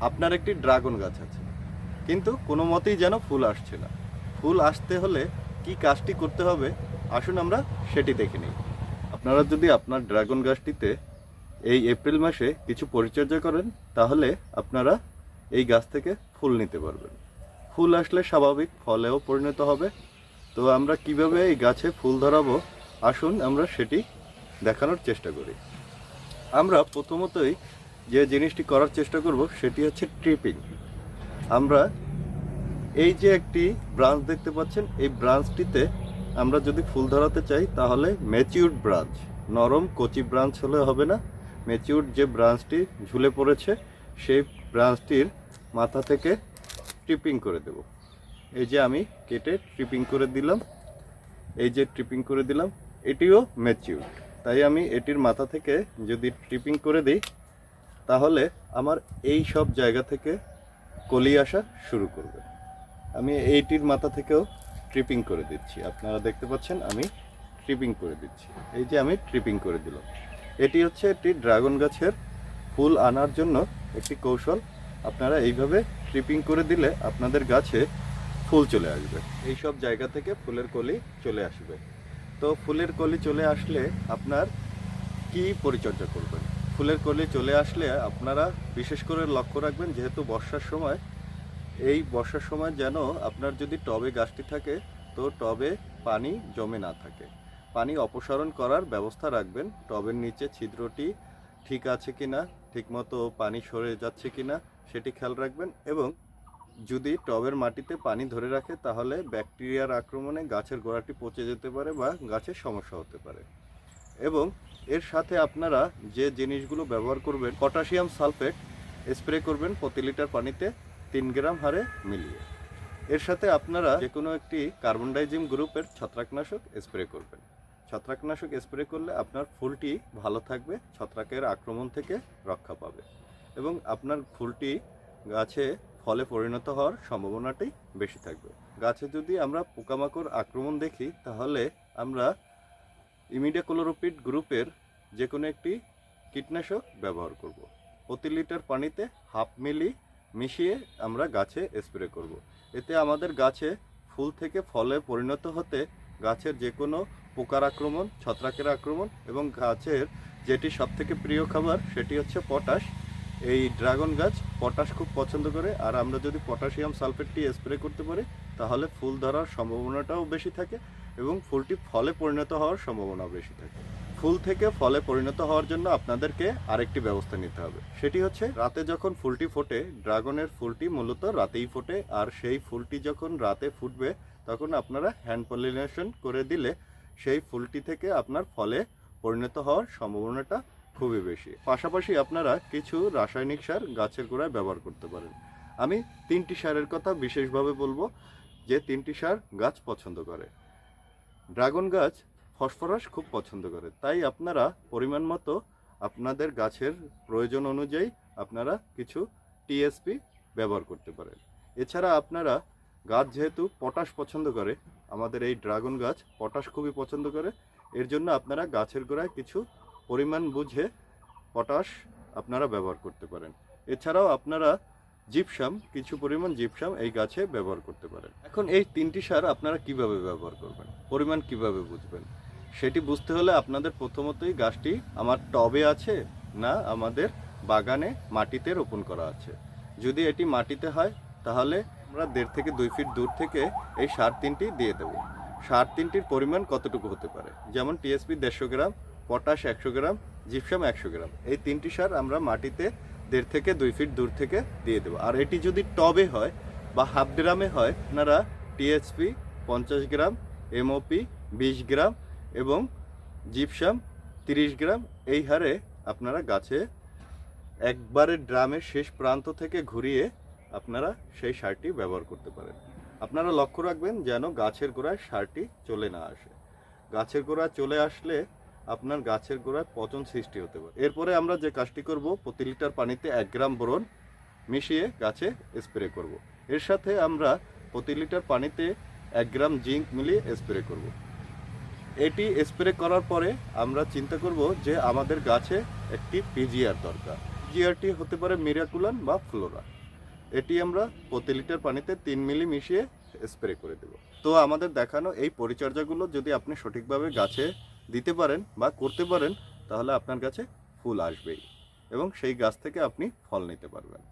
আপনার একটি ড্রাগন গাছ আছে। কিন্তু কোনো মতেই যেন ফুল আসছে না। ফুল আসতে হলে কি কাজটি করতে হবে? আসুন আমরা সেটি দেখে নিই। আপনারা যদি আপনার ড্রাগন গাছটিতে এই এপ্রিল মাসে কিছু পরিচর্যা করেন, তাহলে আপনারা এই গাছ থেকে ফুল নিতে পারবেন। ফুল আসলে স্বাভাবিক, ফলেও পরিণত হবে। তো আমরা কীভাবে এই গাছে ফুল ধরাবো? আসুন আমরা সেটি দেখানোর চেষ্টা করি। আমরা প্রথমতই যে জিনিসটি করার চেষ্টা করব সেটি হচ্ছে ট্রিপিং আমরা এই যে একটি ব্রাঞ্চ দেখতে পাচ্ছেন, এই ব্রাঞ্চটিতে আমরা যদি ফুল ধরাতে চাই, তাহলে ম্যাচিউর ব্রাঞ্চ নরম কচি ব্রাঞ্চ হলে হবে না। ম্যাচিউর যে ব্রাঞ্চটি ঝুলে পড়েছে, সেই ব্রাঞ্চটির মাথা থেকে ট্রিপিং করে দেব। এই যে আমি কেটে ট্রিপিং করে দিলাম, এই যে ট্রিপিং করে দিলাম, এটিও ম্যাচিউর তাই আমি এটির মাথা থেকে যদি ট্রিপিং করে দিই তাহলে আমার এই সব জায়গা থেকে কলি আসা শুরু করবে। আমি এইটির মাথা থেকেও ট্রিপিং করে দিচ্ছি। আপনারা দেখতে পাচ্ছেন আমি ট্রিপিং করে দিচ্ছি। এই যে আমি ট্রিপিং করে দিলাম। এটি হচ্ছে একটি ড্রাগন গাছের ফুল আনার জন্য একটি কৌশল। আপনারা এইভাবে ট্রিপিং করে দিলে আপনাদের গাছে ফুল চলে আসবে। এই সব জায়গা থেকে ফুলের কলি চলে আসবে। তো ফুলের কলি চলে আসলে আপনার কি পরিচর্যা করবেন? ফুলের কলি চলে আসলে আপনারা বিশেষ করে লক্ষ্য রাখবেন, যেহেতু বর্ষার সময়, এই বর্ষার সময় যেন আপনার যদি টবে গাছটি থাকে, তো টবে পানি জমে না থাকে। পানি অপসারণ করার ব্যবস্থা রাখবেন। টবের নিচে ছিদ্রটি ঠিক আছে কি কিনা, ঠিকমতো পানি সরে যাচ্ছে কি না সেটি খেয়াল রাখবেন এবং যদি টবের মাটিতে পানি ধরে রাখে, তাহলে ব্যাকটেরিয়ার আক্রমণে গাছের গোড়াটি পচে যেতে পারে বা গাছের সমস্যা হতে পারে। এবং এর সাথে আপনারা যে জিনিসগুলো ব্যবহার করবেন, পটাশিয়াম সালফেট স্প্রে করবেন প্রতি লিটার পানিতে তিন গ্রাম হারে মিলিয়ে। এর সাথে আপনারা যে কোনো একটি কার্বন ডাইজিম গ্রুপের ছত্রাকনাশক স্প্রে করবেন। ছত্রাকনাশক স্প্রে করলে আপনার ফুলটি ভালো থাকবে, ছত্রাকের আক্রমণ থেকে রক্ষা পাবে এবং আপনার ফুলটি গাছে ফলে পরিণত হওয়ার সম্ভাবনাটি বেশি থাকবে। গাছে যদি আমরা পোকামাকড় আক্রমণ দেখি, তাহলে আমরা ইমিডাক্লোরোপিড গ্রুপের যে কোনো একটি কীটনাশক ব্যবহার করব। প্রতি লিটার পানিতে হাফ মিলি মিশিয়ে আমরা গাছে স্প্রে করব। এতে আমাদের গাছে ফুল থেকে ফলে পরিণত হতে গাছের যে কোনো পোকার আক্রমণ, ছত্রাকের আক্রমণ এবং গাছের যেটি সবথেকে প্রিয় খাবার সেটি হচ্ছে পটাশ। এই ড্রাগন গাছ পটাশ খুব পছন্দ করে। আর আমরা যদি পটাশিয়াম সালফেটটি স্প্রে করতে পারি, তাহলে ফুল ধরার সম্ভাবনাটাও বেশি থাকে। এবং ফুলটি ফলে পরিণত হওয়ার সম্ভাবনা বেশি থাকে। ফুল থেকে ফলে পরিণত হওয়ার জন্য আপনাদেরকে আরেকটি ব্যবস্থা নিতে হবে। সেটি হচ্ছে, রাতে যখন ফুলটি ফোটে, ড্রাগনের ফুলটি মূলত রাতেই ফোটে, আর সেই ফুলটি যখন রাতে ফুটবে, তখন আপনারা হ্যান্ড পলিনেশন করে দিলে সেই ফুলটি থেকে আপনার ফলে পরিণত হওয়ার সম্ভাবনাটা খুবই বেশি। পাশাপাশি আপনারা কিছু রাসায়নিক সার গাছের গোড়ায় ব্যবহার করতে পারেন। আমি তিনটি সারের কথা বিশেষভাবে বলব, যে তিনটি সার গাছ পছন্দ করে। ড্রাগন গাছ ফসফরাস খুব পছন্দ করে। তাই আপনারা পরিমাণ মতো আপনাদের গাছের প্রয়োজন অনুযায়ী আপনারা কিছু টিএসপি ব্যবহার করতে পারেন। এছাড়া আপনারা গাছ যেহেতু পটাশ পছন্দ করে, আমাদের এই ড্রাগন গাছ পটাশ খুবই পছন্দ করে, এর জন্য আপনারা গাছের গোড়ায় কিছু পরিমাণ বুঝে পটাশ আপনারা ব্যবহার করতে পারেন। এছাড়াও আপনারা জিপসাম, কিছু পরিমাণ জিপসাম এই গাছে ব্যবহার করতে পারেন। এখন এই তিনটি সার আপনারা কীভাবে ব্যবহার করবেন? পরিমাণ কীভাবে বুঝবেন? সেটি বুঝতে হলে আপনাদের প্রথমতই গাছটি আমার টবে আছে না আমাদের বাগানে মাটিতে রোপণ করা আছে। যদি এটি মাটিতে হয়, তাহলে আমরা দেড় থেকে দুই ফিট দূর থেকে এই সার তিনটি দিয়ে দেব। সার তিনটির পরিমাণ কতটুকু হতে পারে? যেমন টিএসপি দেড়শো গ্রাম, পটাশ একশো গ্রাম, জিপসাম একশো গ্রাম। এই তিনটি সার আমরা মাটিতে দেড় থেকে দুই ফিট দূর থেকে দিয়ে দেবো। আর এটি যদি টবে হয় বা হাফ ড্রামে হয়, আপনারা টিএসপি পঞ্চাশ গ্রাম এমওপি বিশ গ্রাম এবং জিপসাম তিরিশ গ্রাম। এই হারে আপনারা গাছে একবারে ড্রামের শেষ প্রান্ত থেকে ঘুরিয়ে আপনারা সেই সারটি ব্যবহার করতে পারেন। আপনারা লক্ষ্য রাখবেন যেন গাছের গোড়ায় সারটি চলে না আসে। গাছের গোড়ায় চলে আসলে আপনার গাছের গোড়ায় পচন সৃষ্টি হতে পারে। এরপরে আমরা যে কাজটি করব, প্রতি লিটার পানিতে এক গ্রাম বোরন মিশিয়ে গাছে স্প্রে করব। এর সাথে আমরা প্রতি লিটার পানিতে এক গ্রাম জিঙ্ক মিলিয়ে স্প্রে করব। এটি স্প্রে করার পরে আমরা চিন্তা করব যে আমাদের গাছে একটি পিজিআর দরকার। জিআরটি হতে পারে মিরাকুলান বা ফ্লোরা। এটি আমরা প্রতি লিটার পানিতে তিন মিলি মিশিয়ে স্প্রে করে দেব। তো আমাদের দেখানো এই পরিচর্যাগুলো যদি আপনি সঠিকভাবে গাছে দিতে পারেন বা করতে পারেন, তাহলে আপনার কাছে ফুল আসবেই এবং সেই গাছ থেকে আপনি ফল নিতে পারবেন।